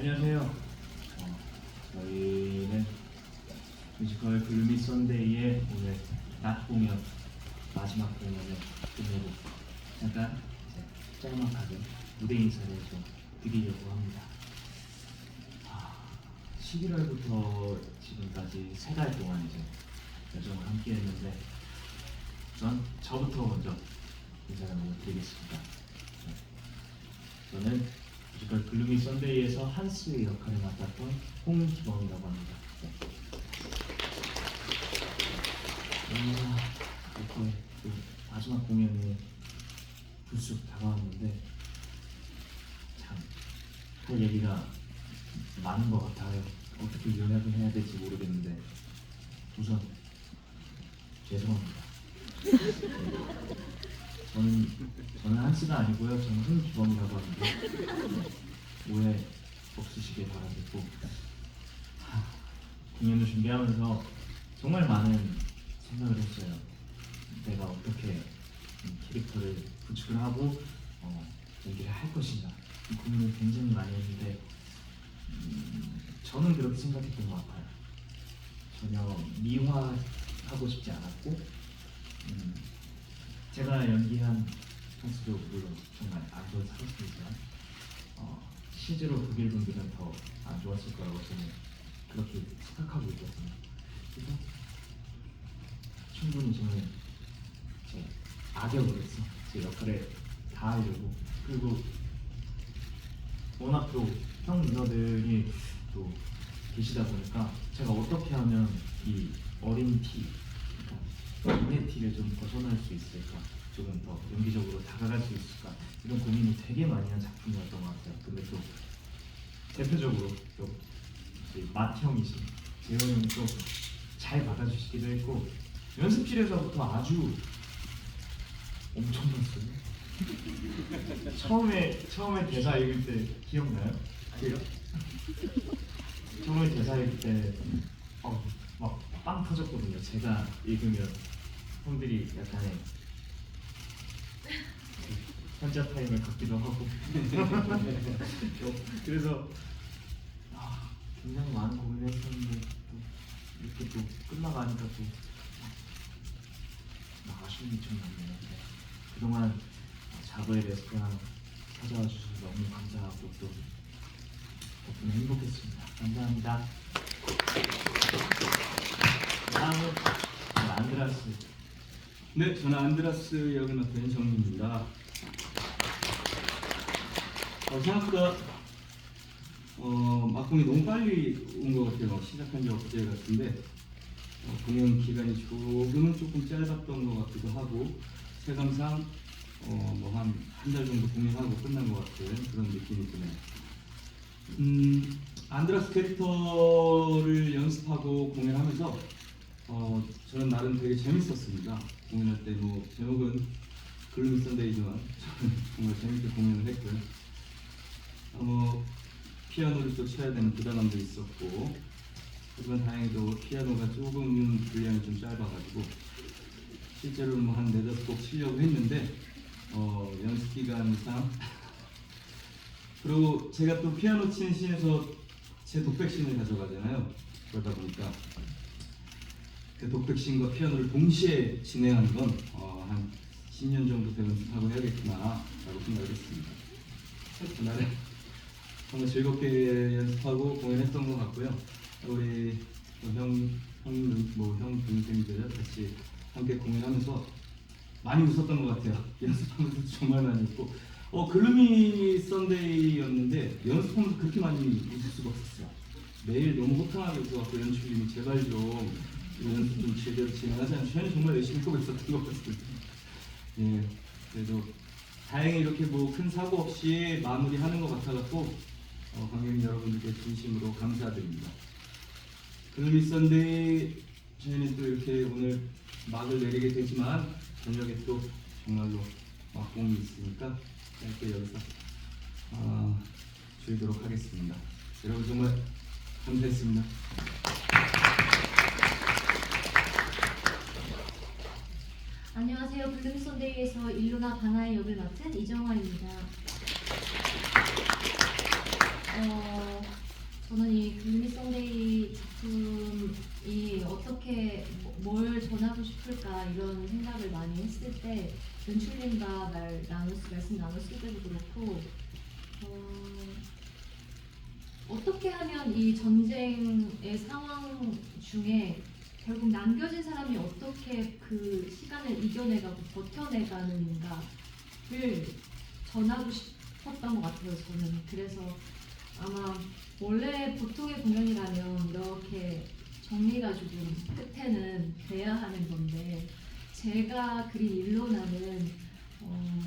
안녕하세요. 어, 저희는 뮤지컬 글루미 썬데이의 오늘 낮 공연 마지막 공연을 끝내고 잠깐 이제 짤막하게 무대 인사를 좀 드리려고 합니다. 아, 11월부터 지금까지 세 달 동안 이제 여정을 함께 했는데 전 저부터 먼저 인사를 드리겠습니다. 네. 저는 뮤지컬 글루미 썬데이에서 한스의 역할을 맡았던 홍기범이라고 합니다. 네. 아, 또 마지막 공연이 불쑥 다가왔는데 참할 얘기가 많은 것 같아요. 어떻게 요약을 해야 될지 모르겠는데 우선 죄송합니다. 네. 저는 저는 한스가 아니고요. 저는 홍기범이라고 하는데 오해 없으시길 바라겠고 하, 공연을 준비하면서 정말 많은 생각을 했어요. 내가 어떻게 이 캐릭터를 구축을 하고 어, 얘기를 할 것인가 이 고민을 굉장히 많이 했는데 음, 저는 그렇게 생각했던 것 같아요. 전혀 미화하고 싶지 않았고 음, 제가 연기한 한수도 물론 정말 안 좋은 사람이지만 어, 실제로 독일 분들은 더 안 좋았을 거라고 저는 그렇게 생각하고 있거든요. 그래서 충분히 저는 제 악역으로서 제 역할을 다 하려고 그리고 워낙 또 형 누나들이 또 계시다 보니까 제가 어떻게 하면 이 어린 티, 어린 티를 좀 벗어날 수 있을까, 조금 더 연기적으로 다가갈 수 있을까 이런 고민을 되게 많이 한 작품이었던 것 같아요. 근데 또 대표적으로 또 맏형이신 재호 형이 또잘 받아주시기도 했고 연습실에서부터 아주 엄청났어요. 처음에 처음에 대사 읽을 때 기억나요? 아니요. 처음에 대사 읽을 때어막빵 터졌거든요. 제가 읽으면 형들이 약간의 혼자 타임을 갖기도 하고 그래서 아, 굉장히 많은 고민을 했었는데 또 이렇게 또 끝나가니까 또 아, 아쉬움이 좀 남네요. 네. 그동안 자거의 레스토랑 찾아와 주셔서 너무 감사하고 또 덕분에 행복했습니다. 감사합니다. 다음은 안드라스 네, 저는 안드라스 역을 맡은 정민입니다. 어, 생각보다 어, 막공이 너무 빨리 온 것 같아요. 시작한 지 엊그제 같은데 어, 공연 기간이 조금은 조금 짧았던 것 같기도 하고 세감상 어, 뭐한 한 달 정도 공연하고 끝난 것 같은 그런 느낌이 드네요. 음, 안드라스 캐릭터를 연습하고 공연하면서 어, 저는 나름 되게 재밌었습니다. 공연할 때 뭐 제목은 글루미 썬데이지만 저는 정말 재밌게 공연을 했고요. 어, 뭐 피아노를 또 쳐야 되는 부담감도 있었고 하지만 다행히도 피아노가 조금은 분량이 좀 짧아가지고 실제로 뭐 한 네다섯 곡 치려고 했는데 어, 연습 기간상 그리고 제가 또 피아노 치는 씬에서 제 독백신을 가져가잖아요. 그러다 보니까 그 독백신과 피아노를 동시에 진행하는 건 어, 한 10년 정도 더 연습하고 해야겠구나라고 생각을 했습니다. 그날에 정말 즐겁게 연습하고 공연했던 것 같고요. 우리 형, 형, 뭐 형 동생들 같이 함께 공연하면서 많이 웃었던 것 같아요. 연습하면서 정말 많이 웃고 어 글루미 썬데이였는데 연습하면서 그렇게 많이 웃을 수가 없었어요. 매일 너무 호탕하게 웃어갖고 연출님이 제발 좀 좀 제대로 진행하지 않으면 저는 정말 열심히 하고 있었던 것 같습니다. 예, 그래도 다행히 이렇게 뭐 큰 사고 없이 마무리하는 것 같아갖고 어, 관객 여러분들께 진심으로 감사드립니다. 글루미 썬데이 저희는 또 이렇게 오늘 막을 내리게 되지만 저녁에 또 정말로 막공이 있으니까 짧게 여기서 어, 줄이도록 하겠습니다. 여러분 정말 감사했습니다. 안녕하세요. 블룸son데이에서 일루나 바나의 역을 맡은 이정화입니다. 어, 저는 이 썬데이 작품이 어떻게 뭐- 뭘 전하고 싶을까 이런 생각을 많이 했을 때 연출님과 말 나눴 말씀 나눴을 때도 그렇고 어, 어떻게 하면 이 전쟁의 상황 중에 결국 남겨진 사람이 어떻게 그 시간을 이겨내가고 버텨내가는가를 전하고 싶었던 것 같아요. 저는 그래서 아마 원래 보통의 공연이라면 이렇게 정리가 조금 끝에는 돼야 하는 건데 제가 그린 일로나는 어,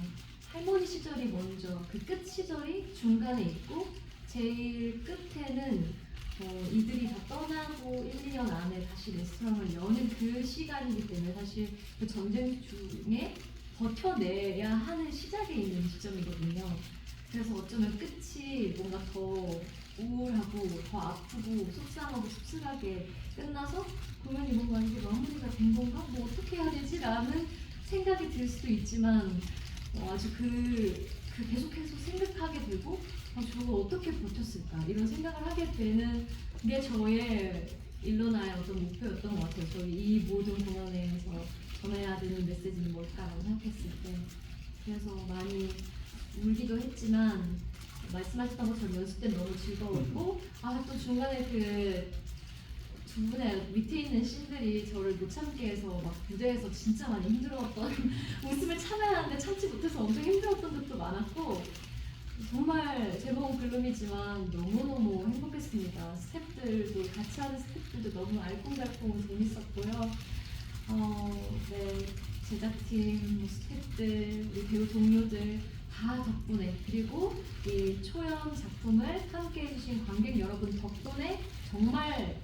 할머니 시절이 먼저 그 끝 시절이 중간에 있고 제일 끝에는 어, 이들이 다 떠나고 1, 2년 안에 다시 레스토랑을 여는 그 시간이기 때문에 사실 그 전쟁 중에 버텨내야 하는 시작에 있는 시점이거든요. 그래서 어쩌면 끝이 뭔가 더 우울하고 더 아프고 속상하고 씁쓸하게 끝나서 공연이 뭔가 이게 마무리가 된 건가? 뭐 어떻게 해야 되지? 라는 생각이 들 수도 있지만 어, 아주 그, 그 계속해서 생각하게 되고 어, 저거 어떻게 버텼을까? 이런 생각을 하게 되는 게 저의 일로나의 어떤 목표였던 것 같아요. 저희 이 모든 공연에서 전해야 되는 메시지는 뭘까라고 생각했을 때. 그래서 많이 울기도 했지만 말씀하셨던 것처럼 연습 때 너무 즐거웠고 아 또 중간에 그 두 분의 밑에 있는 씬들이 저를 못 참게 해서 막 무대에서 진짜 많이 힘들어했던 웃음을 참아야 하는데 참지 못해서 엄청 힘들었던 적도 많았고 정말 제목은 글룸이지만 너무너무 행복했습니다. 스태프들도 같이 하는 스태프들도 너무 알콩달콩 재밌었고요. 어, 네, 제작팀, 뭐 스태프들, 우리 배우 동료들 다 덕분에 그리고 이 초연 작품을 함께 해주신 관객 여러분 덕분에 정말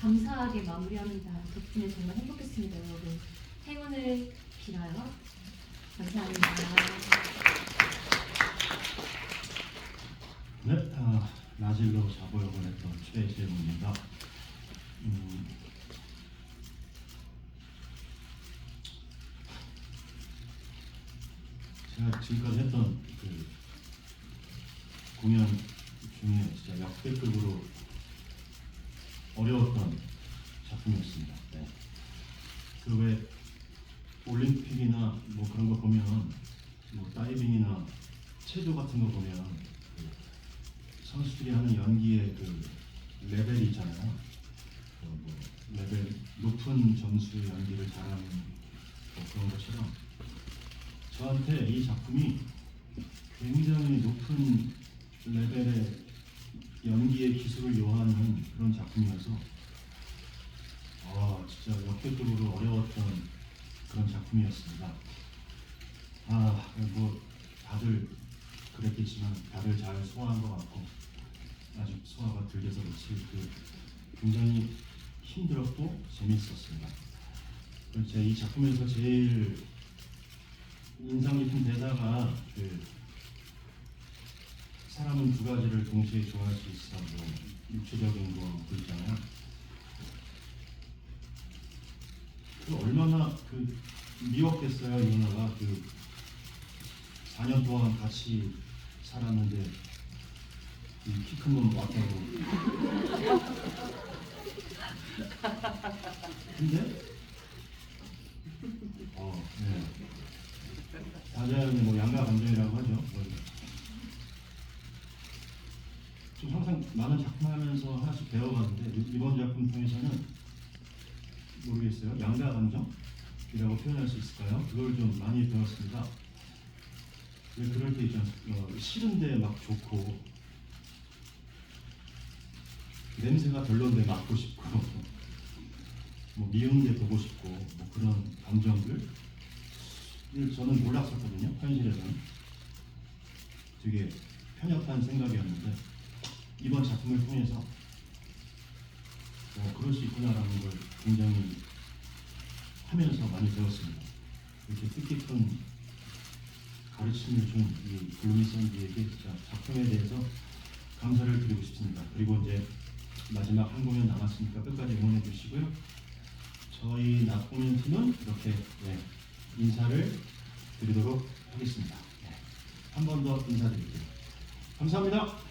감사하게 마무리합니다. 덕분에 정말 행복했습니다, 여러분. 행운을 빌어요. 감사합니다. 네, 아, 나질로 자보역을 했던 최재훈입니다. 음, 제가 지금까지 했던 그 공연 중에 진짜 역대급으로 어려웠던 작품이었습니다. 네. 그왜 올림픽이나 뭐 그런 거 보면 뭐 다이빙이나 체조 같은 거 보면 그 선수들이 하는 연기의 그 레벨이 있잖아요. 그 뭐 레벨 높은 점수의 연기를 잘하는 뭐 그런 것처럼 저한테 이 작품이 굉장히 높은 레벨의 연기의 기술을 요하는 그런 작품이어서 아 진짜 역대급으로 어려웠던 그런 작품이었습니다. 아뭐 다들 그랬겠지만 다들 잘 소화한 것 같고 아직 소화가 덜 돼서 그렇지 그 굉장히 힘들었고. 그리고 제가 이 작품에서 제일 인상 깊은 대사가 그 사람은 두 가지를 동시에 좋아할 수 있어 뭐 육체적인 거 그있잖아요. 그 얼마나 그 미웠겠어요 이 누나가 그 4년 동안 같이 살았는데 키큰놈 왔다고 근데 어, 네. 자자연의 뭐 양가 감정이라고 하죠. 뭐, 좀 항상 많은 작품 하면서 하나씩 배워가는데 이- 이번 작품 통해서는 모르겠어요. 양가 감정이라고 표현할 수 있을까요? 그걸 좀 많이 배웠습니다. 왜 그럴 때 있잖아요. 어, 싫은데 막 좋고 냄새가 별론데 맡고 싶고 뭐 미운데 보고 싶고 뭐 그런 감정들? 을 저는 몰랐었거든요 현실에서는. 되게 편협한 생각이었는데 이번 작품을 통해서 어, 그럴 수 있구나라는 걸 굉장히 하면서 많이 배웠습니다. 이렇게 뜻깊은 가르침을 준 이 블루미 샌디에게 작품에 대해서 감사를 드리고 싶습니다. 그리고 이제 마지막 한 공연 남았으니까 끝까지 응원해 주시고요 저희 낙공연 팀은 이렇게 네, 인사를 드리도록 하겠습니다. 네, 한번 더 인사드릴게요. 감사합니다.